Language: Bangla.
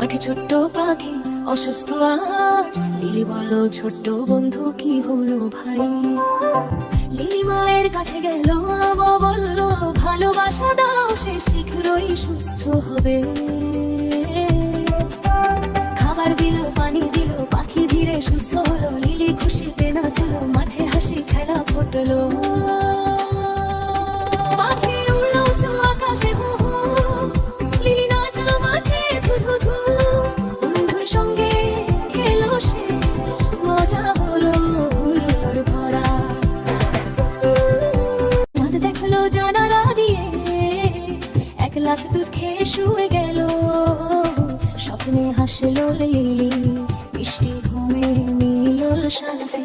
মাঠে ছোট্ট পাখি, অসুস্থ আজ। লিলি বলো, ছোট্ট বন্ধু, কি হলো ভাই? লিলি মায়ের কাছে গেল বলল, ভালোবাসা দাও, সে শীঘ্রই সুস্থ হবে। খাবার দিল, পানি দিল, পাখি ধীরে সুস্থ হলো, লিলি খুশিতে নাচলো সঙ্গে মজা হলো দেখল জানালা দিয়ে। এক গেল। স্বপ্নে হাসলো লিলি। মিষ্টি ঘুমে মিলল শান্তি।